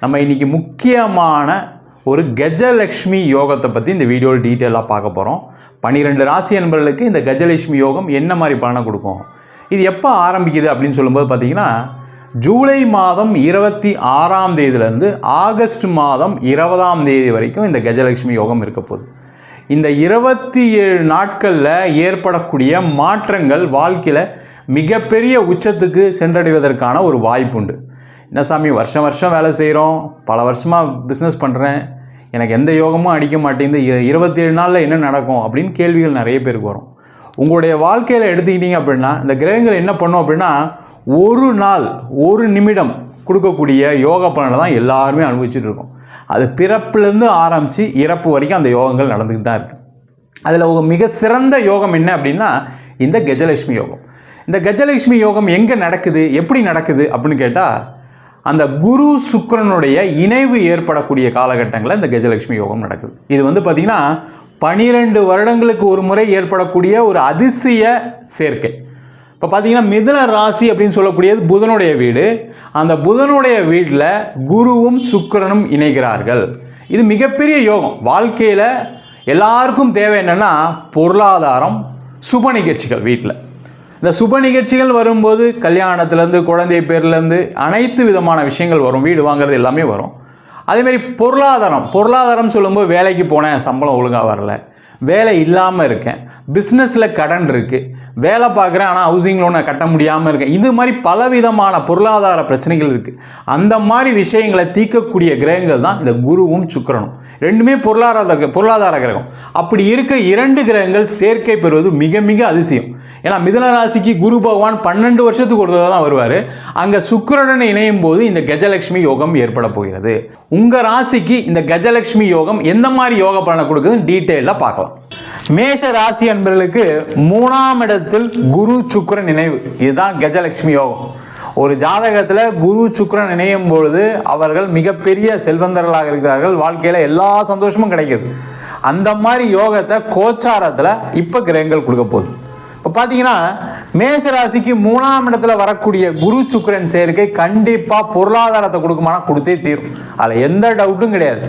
நம்ம இன்றைக்கி முக்கியமான ஒரு கஜலக்ஷ்மி யோகத்தை பற்றி இந்த வீடியோவில் டீட்டெயிலாக பார்க்க போகிறோம் பன்னிரெண்டு ராசி நண்பர்களுக்கு இந்த கஜலட்சுமி யோகம் என்ன மாதிரி பலனை கொடுக்கும்? இது எப்போ ஆரம்பிக்குது அப்படின்னு சொல்லும்போது பார்த்தீங்கன்னா ஜூலை மாதம் இருபத்தி ஆறாம் தேதியிலேருந்து ஆகஸ்ட் மாதம் இருபதாம் தேதி வரைக்கும் இந்த கஜலட்சுமி யோகம் இருக்க போகுது. இந்த இருபத்தி ஏழு நாட்களில் ஏற்படக்கூடிய மாற்றங்கள் வாழ்க்கையில் மிகப்பெரிய உச்சத்துக்கு சென்றடைவதற்கான ஒரு வாய்ப்பு உண்டு. என்ன சாமி வருஷம் வருஷம் வேலை செய்கிறோம் பல வருஷமாக பிஸ்னஸ் பண்ணுறேன் எனக்கு எந்த யோகமும் அடிக்க மாட்டேங்குது. இருபத்தி ஏழு நாளில் என்ன நடக்கும் அப்படின்னு கேள்விகள் நிறைய பேருக்கு வரும். உங்களுடைய வாழ்க்கையில் எடுத்துக்கிட்டீங்க அப்படின்னா இந்த கிரகங்கள் என்ன பண்ணும் அப்படின்னா ஒரு நாள் ஒரு நிமிடம் கொடுக்கக்கூடிய யோகா பலனை தான் எல்லாருமே அனுபவிச்சுட்டு இருக்கோம். அது பிறப்புலேருந்து ஆரம்பித்து இறப்பு வரைக்கும் அந்த யோகங்கள் நடந்துக்கிட்டு தான் இருக்குது அதில் ஒரு மிக சிறந்த யோகம் என்ன அப்படின்னா இந்த கஜலட்சுமி யோகம். இந்த கஜலட்சுமி யோகம் எங்கே நடக்குது எப்படி நடக்குது அப்படின்னு கேட்டால் அந்த குரு சுக்கிரனுடைய இணைவு ஏற்படக்கூடிய காலகட்டங்களில் இந்த கஜலட்சுமி யோகம் நடக்குது. இது வந்து பார்த்திங்கன்னா பனிரெண்டு வருடங்களுக்கு ஒரு முறை ஏற்படக்கூடிய ஒரு அதிசய சேர்க்கை. இப்போ பார்த்தீங்கன்னா மிதுன ராசி அப்படின்னு சொல்லக்கூடியது புதனுடைய வீடு. அந்த புதனுடைய வீட்டில் குருவும் சுக்கரனும் இணைகிறார்கள். இது மிகப்பெரிய யோகம். வாழ்க்கையில் எல்லாருக்கும் தேவை என்னென்னா பொருளாதாரம் சுப நிகழ்ச்சிகள் வீட்டில் இந்த சுப நிகழ்ச்சிகள் வரும்போது கல்யாணத்துலேருந்து குழந்தை பேர்லேருந்து அனைத்து விதமான விஷயங்கள் வரும். வீடு வாங்குறது எல்லாமே வரும். அதேமாரி பொருளாதாரம். பொருளாதாரம் சொல்லும்போது வேலைக்கு போனேன். சம்பளம் ஒழுங்காக வரல. வேலை இல்லாமல் இருக்கேன். பிஸ்னஸில் கடன் இருக்குது வேலை பார்க்குறேன் ஆனால் ஹவுசிங் லோனை கட்ட முடியாமல் இருக்கேன். இது மாதிரி பலவிதமான பொருளாதார பிரச்சனைகள் இருக்குது அந்த மாதிரி விஷயங்களை தீர்க்கக்கூடிய கிரகங்கள் தான் இந்த குருவும் சுக்கிரனும். ரெண்டுமே பொருளாதார பொருளாதார கிரகம். அப்படி இருக்க இரண்டு கிரகங்கள் சேர்க்கை பெறுவது மிக மிக அதிசயம். ஏன்னா மிதன ராசிக்கு குரு பகவான் பன்னெண்டு வருஷத்துக்கு ஒரு தடவை தான் வருவார். அங்கே சுக்கிரனுடன் இணையும் போது இந்த கஜலட்சுமி யோகம் ஏற்பட போகிறது. உங்கள் ராசிக்கு இந்த கஜலட்சுமி யோகம் எந்த மாதிரி யோக பலனை கொடுக்குதுன்னு டீட்டெயிலாக பார்க்கலாம். மேஷ ராசி என்பவர்களுக்கு மூணாம் இடத்தில் குரு சுக்கிரன் நினைவு. இதுதான் கஜலட்சுமி யோகம். ஒரு ஜாதகத்தில் குரு சுக்கரன் இணையும் பொழுது அவர்கள் மிகப்பெரிய செல்வந்தர்களாக இருக்கிறார்கள். வாழ்க்கையில் எல்லா சந்தோஷமும் கிடைக்கிது. அந்த மாதிரி யோகத்தை கோச்சாரத்தில் இப்போ கிரகங்கள் கொடுக்க போகுது. இப்போ பார்த்தீங்கன்னா மேஷராசிக்கு மூணாம் இடத்துல வரக்கூடிய குரு சுக்கரன் சேர்க்கை கண்டிப்பாக பொருளாதாரத்தை கொடுக்குமானா கொடுத்தே தீரும். அதில் எந்த டவுட்டும் கிடையாது.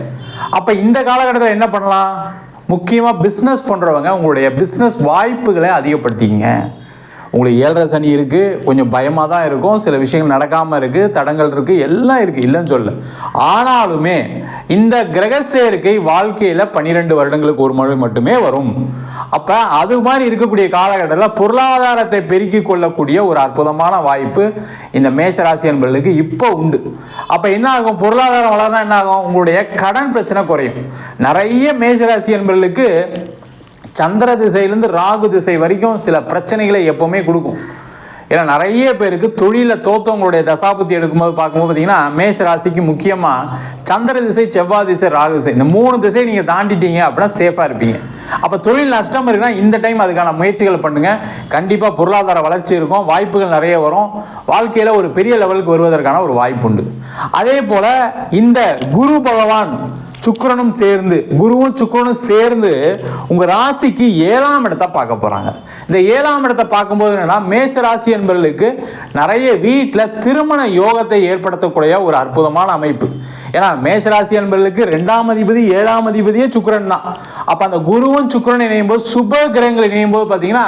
அப்போ இந்த காலகட்டத்தில் என்ன பண்ணலாம்? முக்கியமாக பிஸ்னஸ் பண்ணுறவங்க உங்களுடைய பிஸ்னஸ் வாய்ப்புகளை அதிகப்படுத்திக்கங்க. உங்களுக்கு ஏழரை சனி இருக்குது கொஞ்சம் பயமாக தான் இருக்கும் சில விஷயங்கள் நடக்காமல் இருக்குது தடங்கள் இருக்குது எல்லாம் இருக்குது இல்லைன்னு சொல்ல ஆனாலுமே இந்த கிரக சேர்க்கை வாழ்க்கையில் பன்னிரெண்டு வருடங்களுக்கு ஒரு முறை மட்டுமே வரும். அப்போ அது மாதிரி இருக்கக்கூடிய காலகட்டத்தில் பொருளாதாரத்தை பெருக்கிக் கொள்ளக்கூடிய ஒரு அற்புதமான வாய்ப்பு இந்த மேஷராசி என்பவர்களுக்கு இப்போ உண்டு. அப்போ என்ன ஆகும்? பொருளாதாரம் வளர்ந்தால் என்ன ஆகும்? உங்களுடைய கடன் பிரச்சனை குறையும். நிறைய மேஷராசி என்பவர்களுக்கு சந்திர திசையிலேருந்து ராகு திசை வரைக்கும் சில பிரச்சனைகளை எப்போவுமே கொடுக்கும். ஏன்னா நிறைய பேருக்கு தொழிலில் தோத்தவங்களுடைய தசாபுத்தி எடுக்கும்போது பார்க்கும்போது பார்த்தீங்கன்னா மேஷ ராசிக்கு முக்கியமாக சந்திர திசை செவ்வாய் திசை ராகு திசை. இந்த மூணு திசை நீங்கள் தாண்டிட்டீங்க அப்படின்னா சேஃபாக இருப்பீங்க. அப்போ தொழில் நஷ்டம் இருக்குன்னா இந்த டைம் அதுக்கான முயற்சிகள் பண்ணுங்க. கண்டிப்பாக பொருளாதார வளர்ச்சி இருக்கும். வாய்ப்புகள் நிறைய வரும். வாழ்க்கையில் ஒரு பெரிய லெவலுக்கு வருவதற்கான ஒரு வாய்ப்பு உண்டு. அதே போல் இந்த குரு பகவான் சுக்கரனும் சேர்ந்து குருவும் சுக்கரனும் சேர்ந்து உங்க ராசிக்கு ஏழாம் இடத்தை பார்க்க போறாங்க. இந்த ஏழாம் இடத்தை பார்க்கும்போது என்னன்னா மேஷ ராசி என்பவர்களுக்கு நிறைய வீட்டில் திருமண யோகத்தை ஏற்படுத்தக்கூடிய ஒரு அற்புதமான அமைப்பு. ஏன்னா மேஷ ராசி என்பவர்களுக்கு ரெண்டாம் அதிபதி ஏழாம் அதிபதியே சுக்கரன் தான். அப்ப அந்த குருவும் சுக்கரன் இணையும் போது சுப கிரகங்கள் இணையும் போது பார்த்தீங்கன்னா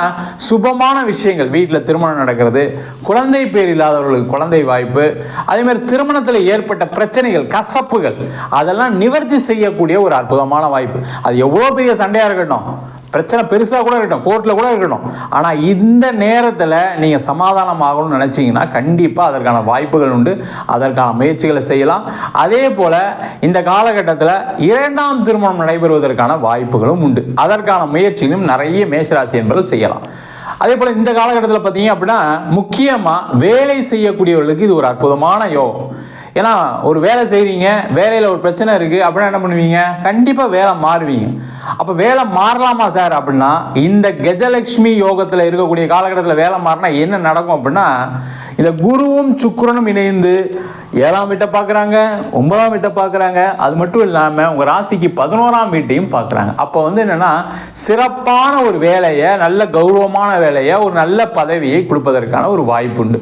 சுபமான விஷயங்கள். வீட்டில் திருமணம் நடக்கிறது குழந்தை பேர் இல்லாதவர்களுக்கு குழந்தை வாய்ப்பு அதே மாதிரி திருமணத்தில் ஏற்பட்ட பிரச்சனைகள் கசப்புகள் அதெல்லாம் நிவர்த்தி செய்யக்கூடிய ஒரு அற்புதமான வாய்ப்பு. அது எவ்வளோ பெரிய சண்டையாக இருக்கட்டும். பிரச்சனை பெருசாக கூட இருக்கட்டும். கோர்ட்டில் கூட இருக்கட்டும். ஆனால் இந்த நேரத்தில் நீங்கள் சமாதானம் ஆகணும்னு நினச்சிங்கன்னா கண்டிப்பாக அதற்கான வாய்ப்புகள் உண்டு. அதற்கான முயற்சிகளை செய்யலாம். அதே போல் இந்த காலகட்டத்தில் இரண்டாம் திருமணம் நடைபெறுவதற்கான வாய்ப்புகளும் உண்டு. அதற்கான முயற்சிகளும் நிறைய மேஷராசி என்பது செய்யலாம். அதே போல் இந்த காலகட்டத்தில் பார்த்தீங்க அப்படின்னா முக்கியமாக வேலை செய்யக்கூடியவர்களுக்கு இது ஒரு அற்புதமான யோகம். ஏன்னா ஒரு வேலை செய்கிறீங்க வேலையில் ஒரு பிரச்சனை இருக்குது அப்படின்னா என்ன பண்ணுவீங்க? கண்டிப்பாக வேலை மாறுவீங்க. அப்போ வேலை மாறலாமா சார் அப்படின்னா இந்த கஜலட்சுமி யோகத்தில் இருக்கக்கூடிய காலகட்டத்தில் வேலை மாறினா என்ன நடக்கும் அப்படின்னா இந்த குருவும் சுக்கரனும் இணைந்து ஏழாம் வீட்டை பார்க்குறாங்க ஒன்பதாம் வீட்டை பார்க்குறாங்க. அது மட்டும் இல்லாமல் உங்கள் ராசிக்கு பதினோராம் வீட்டையும் பார்க்குறாங்க. அப்போ வந்து என்னென்னா சிறப்பான ஒரு வேலையை நல்ல கௌரவமான வேலையை ஒரு நல்ல பதவியை கொடுப்பதற்கான ஒரு வாய்ப்பு உண்டு.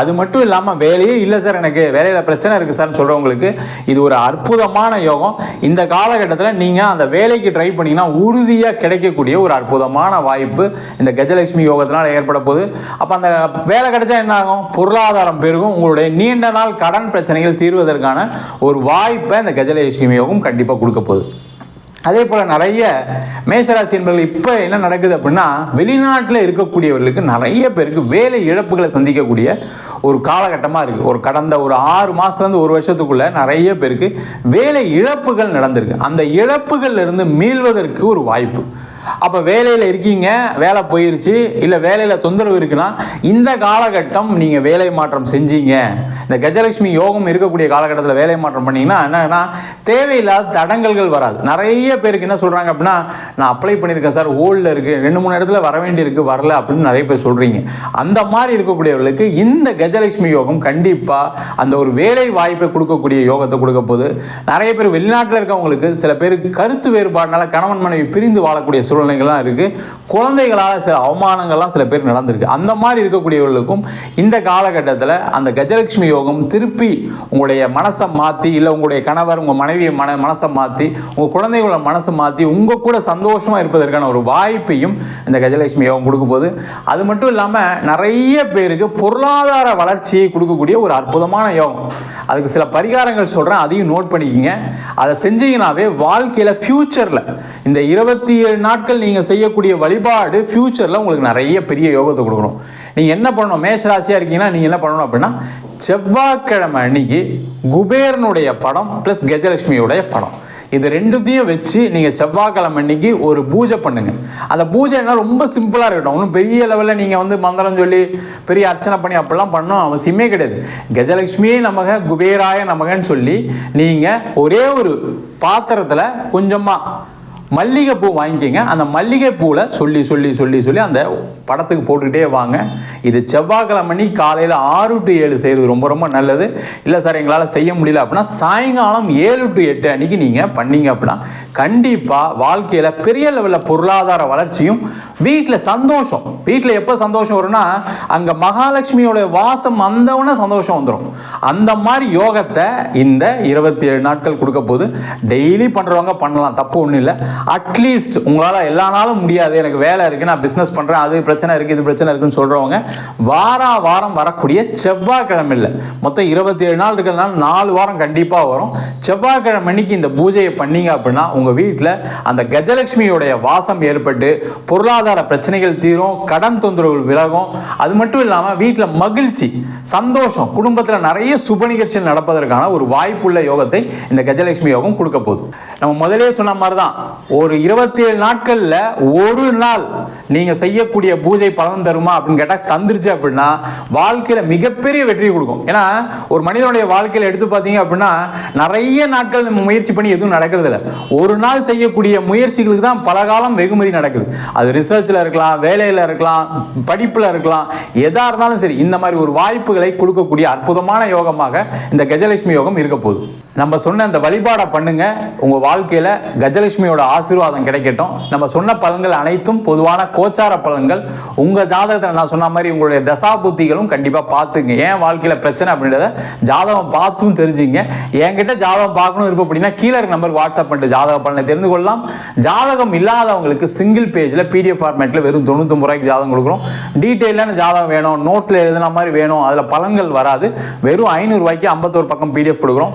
அது மட்டும் இல்லாமல் வேலையே இல்லை சார் எனக்கு. வேலையில் பிரச்சனை இருக்குது சார்னு சொல்கிறவங்களுக்கு இது ஒரு அற்புதமான யோகம். இந்த காலகட்டத்தில் நீங்கள் அந்த வேலைக்கு ட்ரை பண்ணிங்கன்னா உறுதியாக கிடைக்கக்கூடிய ஒரு அற்புதமான வாய்ப்பு இந்த கஜலட்சுமி யோகத்தினால் ஏற்பட போகுது. அப்போ அந்த வேலை கிடைச்சா என்ன ஆகும்? பொருளாதாரம் பெருகும் உங்களுடைய நீண்ட நாள் கடன் பிரச்சனைகள் தீர்வதற்கான ஒரு வாய்ப்பை இந்த கஜலட்சுமி யோகம் கண்டிப்பாக கொடுக்க போகுது. அதே போல் நிறைய மேஷராசி என்பவர்கள் இப்போ என்ன நடக்குது அப்படின்னா வெளிநாட்டில் இருக்கக்கூடியவர்களுக்கு நிறைய பேருக்கு வேலை இழப்புகளை சந்திக்கக்கூடிய ஒரு காலகட்டமாக இருக்குது ஒரு கடந்த ஒரு ஆறு மாதத்துலேருந்து ஒரு வருஷத்துக்குள்ளே நிறைய பேருக்கு வேலை இழப்புகள் நடந்திருக்கு. அந்த இழப்புகள்லேருந்து மீள்வதற்கு ஒரு வாய்ப்பு. அப்போ வேலையில் இருக்கீங்க வேலை போயிருச்சு இல்லை வேலையில் தொந்தரவு இருக்குன்னா இந்த காலகட்டம் நீங்கள் வேலை மாற்றம் செஞ்சீங்க. இந்த கஜலட்சுமி யோகம் இருக்கக்கூடிய காலகட்டத்தில் வேலை மாற்றம் பண்ணிங்கன்னா என்னன்னா தேவையில்லாத தடங்கல்கள் வராது. நிறைய பேருக்கு என்ன சொல்கிறாங்க அப்படின்னா நான் அப்ளை பண்ணியிருக்கேன் சார் ஓல்டில் இருக்குது ரெண்டு மூணு இடத்துல வர வேண்டியிருக்கு வரல அப்படின்னு நிறைய பேர் சொல்கிறீங்க அந்த மாதிரி இருக்கக்கூடியவர்களுக்கு இந்த கஜலட்சுமி யோகம் கண்டிப்பாக அந்த ஒரு வேலை வாய்ப்பை கொடுக்கக்கூடிய யோகத்தை கொடுக்க போது நிறைய பேர் வெளிநாட்டில் இருக்கவங்களுக்கு சில பேருக்கு கருத்து வேறுபாடுனால கணவன் மனைவி பிரிந்து வாழக்கூடிய சூழ்நிலைகள்லாம் இருக்குது குழந்தைகளால் சில அவமானங்கள்லாம் சில பேர் நடந்திருக்கு. அந்த மாதிரி இருக்கக்கூடியவர்களுக்கும் இந்த காலகட்டத்தில் அந்த கஜலட்சுமி யோகம் திருப்பி உங்களுடைய மனசை மாற்றி இல்லை உங்களுடைய கணவர் உங்கள் மனைவியை மன மனசை மாற்றி உங்கள் குழந்தைகளோட மனசை மாற்றி உங்கள் கூட சந்தோஷமாக இருப்பதற்கான ஒரு வாய்ப்பையும் இந்த கஜலட்சுமி யோகம் கொடுக்க போது அது மட்டும் இல்லாமல் நிறைய பேருக்கு பொருளாதார வளர்ச்சியை கொடுக்கக்கூடிய ஒரு அற்புதமான யோகம். அதுக்கு சில பரிகாரங்கள் சொல்கிறேன் அதையும் நோட் பண்ணிக்கிங்க. அதை செஞ்சீங்கன்னாவே வாழ்க்கையில் ஃப்யூச்சரில் இந்த இருபத்தி ஏழு நாட்கள் நீங்கள் செய்யக்கூடிய வழிபாடு ஃப்யூச்சரில் உங்களுக்கு நிறைய பெரிய யோகத்தை கொடுக்கணும். நீங்கள் என்ன பண்ணணும்? மேஷ ராசியாக இருக்கீங்கன்னா நீங்கள் என்ன பண்ணணும் அப்படின்னா செவ்வாய்க்கிழமை அன்னைக்கு குபேரனுடைய படம் ப்ளஸ் கஜலட்சுமியுடைய படம். இது ரெண்டுத்தையும் வச்சு நீங்கள் செவ்வாய்க்கிழமை அன்னைக்கு ஒரு பூஜை பண்ணுங்க. அந்த பூஜைனா ரொம்ப சிம்பிளாக இருக்கட்டும். ஒன்றும் பெரிய லெவலில் நீங்கள் வந்து மந்திரம் சொல்லி பெரிய அர்ச்சனை பண்ணி அப்படிலாம் பண்ணணும் அவசியமே கிடையாது. கஜலட்சுமியே நமக குபேராய நமகன்னு சொல்லி நீங்கள் ஒரே ஒரு பாத்திரத்தில் கொஞ்சமாக மல்லிகைப்பூ வாங்கிக்கங்க. அந்த மல்லிகைப்பூவில் சொல்லி சொல்லி சொல்லி சொல்லி அந்த படத்துக்கு போட்டுக்கிட்டே வாங்க. இது செவ்வாய்க்கிழமை காலையில் ஆறு டு ஏழு செய்கிறது ரொம்ப ரொம்ப நல்லது. இல்லை சார் எங்களால் செய்ய முடியல அப்படின்னா சாயங்காலம் ஏழு டு எட்டு அன்னைக்கு நீங்கள் பண்ணீங்க அப்படின்னா கண்டிப்பாக வாழ்க்கையில் பெரிய லெவலில் பொருளாதார வளர்ச்சியும் வீட்டில் சந்தோஷம். வீட்டில் எப்போ சந்தோஷம் வரும்னா அங்கே மகாலட்சுமியோடைய வாசம் வந்தவுடனே சந்தோஷம் வந்துடும் அந்த மாதிரி யோகத்தை இந்த இருபத்தி ஏழு நாட்கள் கொடுக்க போது டெய்லி பண்ணுறவங்க பண்ணலாம். தப்பு ஒன்றும் இல்லை. அட்லீஸ்ட் உங்களால் எல்லா நாளும் முடியாது. எனக்கு வேலை இருக்குது நான் பிஸ்னஸ் பண்ணுறேன் அது பிரச்சனை இருக்குது இது பிரச்சனை இருக்குன்னு சொல்கிறவங்க வாரா வாரம் வரக்கூடிய செவ்வாய்க்கிழமை இல்லை. மொத்தம் இருபத்தி ஏழு நாள் இருக்கிறதுனால நாலு வாரம் கண்டிப்பாக வரும். செவ்வாய்க்கிழமை அன்னைக்கு இந்த பூஜையை பண்ணீங்க அப்படின்னா உங்கள் வீட்டில் அந்த கஜலட்சுமியோடைய வாசம் ஏற்பட்டு பொருளாதார பிரச்சனைகள் தீரும் கடன் தொந்தரவுகள் விலகும். அது மட்டும் இல்லாமல் வீட்டில் மகிழ்ச்சி சந்தோஷம் குடும்பத்தில் நிறைய சுப நிகழ்ச்சிகள் நடப்பதற்கான ஒரு வாய்ப்புள்ள யோகத்தை இந்த கஜலட்சுமி யோகம் கொடுக்க போகுது. நம்ம முதலே சொன்ன மாதிரி தான் ஒரு இருபத்தி ஏழு நாட்களில் ஒரு நாள் நீங்கள் செய்யக்கூடிய பூஜை பலன் தருமா அப்படின்னு கேட்டால் தந்துருச்சு அப்படின்னா வாழ்க்கையில் மிகப்பெரிய வெற்றி கொடுக்கும். ஏன்னா ஒரு மனிதனுடைய வாழ்க்கையில் எடுத்து பார்த்தீங்க அப்படின்னா நிறைய நாட்கள் நம்ம முயற்சி பண்ணி எதுவும் நடக்கிறது இல்லை ஒரு நாள் செய்யக்கூடிய முயற்சிகளுக்கு தான் பல காலம் வெகுமதி நடக்குது. அது ரிசர்ச்சில் இருக்கலாம் வேலையில் இருக்கலாம் படிப்பில் இருக்கலாம் எதாக இருந்தாலும் சரி இந்த மாதிரி ஒரு வாய்ப்புகளை கொடுக்கக்கூடிய அற்புதமான யோகமாக இந்த கஜலட்சுமி யோகம் இருக்க போகுது. நம்ம சொன்ன இந்த வழிபாடை பண்ணுங்க. உங்கள் வாழ்க்கையில் கஜலட்சுமியோட ஆசீர்வாதம் கிடைக்கட்டும். நம்ம சொன்ன பலன்கள் அனைத்தும் பொதுவான கோச்சார பலன்கள் உங்க ஜாதகத்தில் நான் சொன்ன மாதிரி உங்களுடைய தசா புத்திகளும் கண்டிப்பாக பார்த்துங்க ஏன் வாழ்க்கையில் பிரச்சனை அப்படின்றத ஜாதகம் பார்த்தும் தெரிஞ்சுங்க. என்கிட்ட ஜாதகம் பார்க்கணும் இருப்போம் அப்படின்னா கீழே இருக்க நம்பர் வாட்ஸ்அப் பண்ணிட்டு ஜாதக பலனை தெரிந்து கொள்ளலாம். ஜாதகம் இல்லாதவங்களுக்கு சிங்கிள் பேஜில் பிடிஎஃப் ஃபார்மேட்டில் வெறும் தொண்ணூத்தொம்பது ரூபாய்க்கு ஜாதகம் கொடுக்குறோம். டீட்டெயிலான ஜாதகம் வேணும். நோட்டில் எழுதுன மாதிரி வேணும். அதில் பலன்கள் வராது. வெறும் ஐநூறுரூவாய்க்கு ஐம்பத்தோரு பக்கம் பிடிஎஃப் கொடுக்குறோம்.